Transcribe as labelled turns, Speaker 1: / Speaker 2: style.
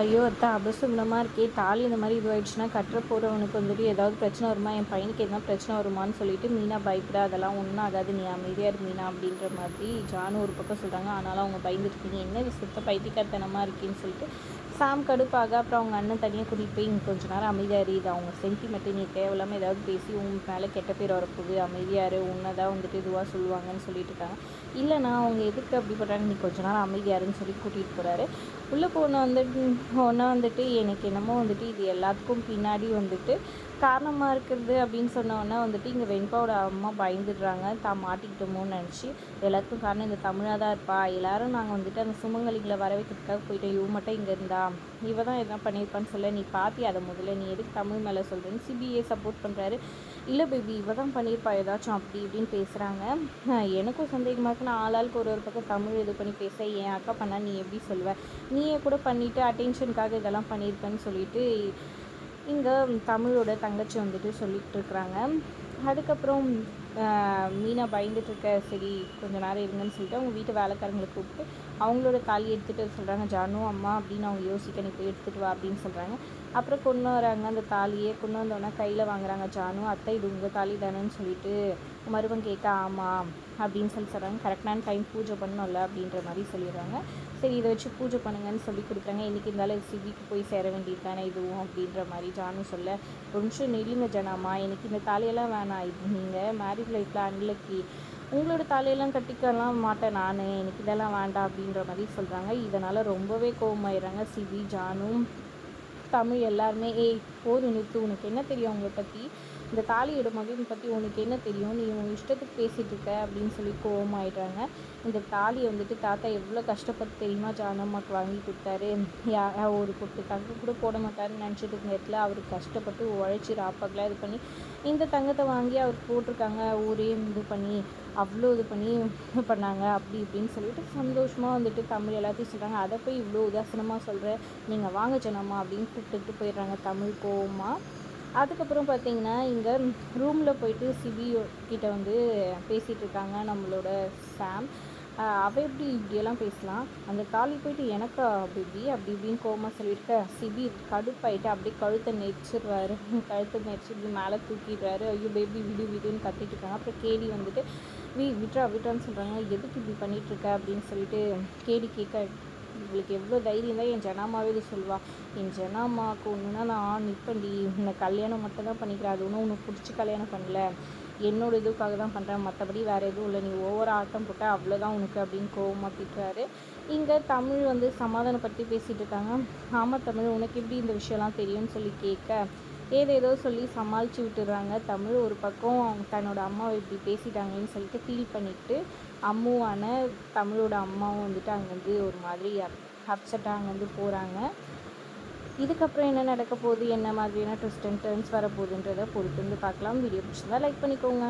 Speaker 1: ஐயோ அத்தை அபசுகுணமாக இருக்கே தாலி இந்த மாதிரி இதுவாயிடுச்சுன்னா கட்டுற போகிறவனுக்கு வந்துட்டு ஏதாவது பிரச்சனை வருமா? என் பையனுக்கு எதனா பிரச்சனை வருமான்னு சொல்லிட்டு மீனா பயப்பட அதெல்லாம் ஒன்றும் ஆகாது. நீ அமைதியாக மீனா அப்படின்ற மாதிரி ஜானு ஒரு பக்கம் சொல்கிறாங்க ஆனாலும் அவங்க பயந்துருக்கீங்க. என்ன விஷயத்த சுத்த பைத்தியக்காரத்தனமாக இருக்கேன்னு சொல்லிட்டு சாம் கடுப்பாக அப்புறம் அவங்க அண்ணன் தனியாக கூட்டிகிட்டு போய் இங்கே கொஞ்ச நேரம் அமைதியாக இரு. இது அவங்க சென்டிமெண்ட்டு நீ தேவையில்லாமல் ஏதாவது பேசி உன் மேலே கெட்ட பேர் வரப்போகுது. அமைதியாக உன்னை தான் வந்துட்டு இதுவாக சொல்லுவாங்கன்னு சொல்லிட்டு இருக்காங்க. இல்லைண்ணா அவங்க எதுக்கு அப்படி பண்ணுறாங்க நீ கொஞ்ச நேரம் அமைதியாருன்னு சொல்லி கூட்டிகிட்டு போகிறாரு உள்ளே போன வந்துட்டு ஒன்றா வந்துட்டு எனக்கு என்னமோ வந்துட்டு இது எல்லாத்துக்கும் பின்னாடி வந்துட்டு காரணமாக இருக்கிறது அப்படின்னு சொன்னோன்னே வந்துட்டு இங்கே வெண்பாவோட அம்மா பயந்துடுறாங்க. தான் மாட்டிக்கிட்டோமோன்னு நினச்சி எல்லாத்துக்கும் காரணம் இந்த தமிழாக தான் இருப்பா. எல்லாரும் நாங்கள் வந்துட்டு அந்த சுமங்கலிகளை வர வைக்கிறதுக்காக போயிட்டோம். இவ மட்டும் இங்கே இருந்தா. இவ தான் எதனா பண்ணியிருப்பான்னு சொல்ல நீ பார்த்தி அதை முதல்ல நீ எதுக்கு தமிழ் மேலே சொல்கிறேன்னு சிபிஏ சப்போர்ட் பண்ணுறாரு இல்லை பேபி இவ தான் பண்ணியிருப்பா. ஏதாச்சும் அப்படி இப்படின்னு பேசுகிறாங்க எனக்கும் சந்தேகமாக இருக்கு. நான் ஆளாளுக்கு ஒரு ஒரு பக்கம் தமிழ் இது பண்ணி பேச என் அக்கா பண்ணால் நீ எப்படி சொல்லுவேன் நீயே கூட பண்ணிவிட்டு அட்டென்ஷனுக்காக இதெல்லாம் பண்ணியிருப்பேன்னு சொல்லிட்டு இங்கே தமிழோட தங்கச்சி வந்துட்டு சொல்லிகிட்டு இருக்கிறாங்க அதுக்கப்புறம் மீனா பயந்துட்டுருக்க சரி கொஞ்ச நேரம் இருங்கன்னு சொல்லிட்டு அவங்க வீட்டு வேலைக்காரங்களை கூப்பிட்டு அவங்களோட தாலி எடுத்துகிட்டு சொல்கிறாங்க ஜானு அம்மா அப்படின்னு அவங்க யோசிக்க நீ போய் எடுத்துகிட்டு வா அப்படின்னு சொல்கிறாங்க அப்புறம் கொண்டு வராங்க அந்த தாலியை. கொண்டு வந்தோடனே கையில் வாங்குறாங்க ஜானு அத்தை இது உங்கள் தாலி தானேன்னு சொல்லிட்டு மருமன் கேட்க ஆமாம் அப்படின்னு சொல்லி சொல்கிறாங்க கரெக்டான டைம் பூஜை பண்ணணும்ல அப்படின்ற மாதிரி சொல்லிடுறாங்க. சரி இதை வச்சு பூஜை பண்ணுங்கன்னு சொல்லி கொடுக்குறாங்க. இன்றைக்கி இருந்தாலும் சிவிக்கு போய் சேர வேண்டியது தானே இதுவும் அப்படின்ற மாதிரி ஜானு சொல்ல ஒரு நிமிஷம் நெல்லுங்க ஜனாமா. எனக்கு இந்த தாலியெல்லாம் வேணாம். இது நீங்கள் மேரிட் லைஃப்பில் அன்லக்கி. உங்களோட தாலையெல்லாம் கட்டிக்கலாம் மாட்டேன் நான். எனக்கு இதெல்லாம் வேண்டாம். அப்படின்ற மாதிரி சொல்கிறாங்க இதனால் ரொம்பவே கோபமாயிடுறாங்க சிவி ஜானும் தமிழ் எல்லாருமே. ஏய் போதும் நிறுத்து உனக்கு என்ன தெரியும் அவங்கள பற்றி இந்த தாலியோட இதை பற்றி உனக்கு என்ன தெரியும்? நீ உன் இஷ்டத்துக்கு பேசிகிட்டு இருக்க அப்படின்னு சொல்லி கோவமாயிடுறாங்க. இந்த தாலியை வந்துட்டு தாத்தா எவ்வளோ கஷ்டப்பட்டு தெரியுமா? ஜானம்மாக்கு வாங்கி கொடுத்தாரு. யா ஒரு பொட்டு தங்க கூட போட மாட்டாருன்னு நினச்சிட்டு இருந்த அவர் கஷ்டப்பட்டு உழைச்சி ராப்பாக்கெலாம் இது பண்ணி இந்த தங்கத்தை வாங்கி அவர் போட்டிருக்காங்க. ஊரே இது பண்ணி அவ்வளோ இது பண்ணி இது பண்ணாங்க. அப்படி இப்படின்னு சொல்லிட்டு சந்தோஷமாக வந்துட்டு தமிழ் எல்லாத்தையும் சொல்கிறாங்க அதை போய் இவ்வளோ உதாசனமாக சொல்கிற நீங்கள் வாங்க ஜனம்மா அப்படின்னு கூப்பிட்டுட்டு போயிடுறாங்க தமிழ் கோவமாக அதுக்கப்புறம் பார்த்தீங்கன்னா இங்கே ரூமில் போயிட்டு சிபி கிட்ட வந்து பேசிகிட்டு இருக்காங்க நம்மளோட சாம். அவ எப்படி இப்படியெல்லாம் பேசலாம்? அந்த காலி போயிட்டு எனக்கா இப்படி அப்படி இப்படின்னு கோமா சொல்லியிருக்க சிபி கடுப்பாயிட்டு அப்படியே கழுத்தை நெரிச்சிடுறாரு கழுத்தை நெரிச்சு இப்படி மேலே தூக்கிடுறாரு. ஐயோ பேபி விடு விடுன்னு கத்திட்டு இருக்காங்க. அப்புறம் கேடி வந்துட்டு வி விட்ரா விட்ரான்னு சொல்கிறாங்க எதுக்கு இப்படி பண்ணிகிட்ருக்க இருக்க? அப்படின்னு சொல்லிட்டு கேடி கேட்க இவளுக்கு எவ்வளோ தைரியம் தான் என் ஜனாமாவே இது சொல்வாள் என் ஜனாமாவுக்கு ஒன்றுனா நான் நிற்பண்டி உன்னை கல்யாணம் மட்டும் தான் பண்ணிக்கிறேன். அது ஒன்றும் உனக்கு பிடிச்சி கல்யாணம் பண்ணல. என்னோட இதுக்காக தான் பண்ணுறேன் மற்றபடி வேறு எதுவும் இல்லை. நீ ஒவ்வொரு ஆட்டம் போட்டால் அவ்வளோதான் உனக்கு அப்படின்னு கோவமாக திட்டுறாரு. இங்கே தமிழ் வந்து சமாதானப்படுத்தி பேசிகிட்டு இருக்காங்க. ஆமாம் தமிழ் உனக்கு எப்படி இந்த விஷயம்லாம் தெரியும்னு சொல்லி கேட்க ஏதேதோ சொல்லி சமாளித்து விட்டுறாங்க தமிழ் ஒரு பக்கம் அவங்க தன்னோட அம்மாவை இப்படி பேசிட்டாங்கன்னு சொல்லிட்டு ஃபீல் பண்ணிட்டு அம்முவான தமிழோட அம்மாவும் வந்துட்டு அங்கேருந்து ஒரு மாதிரி அப்செட்டாக அங்கேருந்து போகிறாங்க இதுக்கப்புறம் என்ன நடக்க போகுது என்ன மாதிரியான ட்விஸ்ட் அண்ட் டர்ன்ஸ் வரப்போகுதுன்றதை பொறுத்து வந்து பார்க்கலாம். வீடியோ பிடிச்சிருந்தா லைக் பண்ணிக்கோங்க.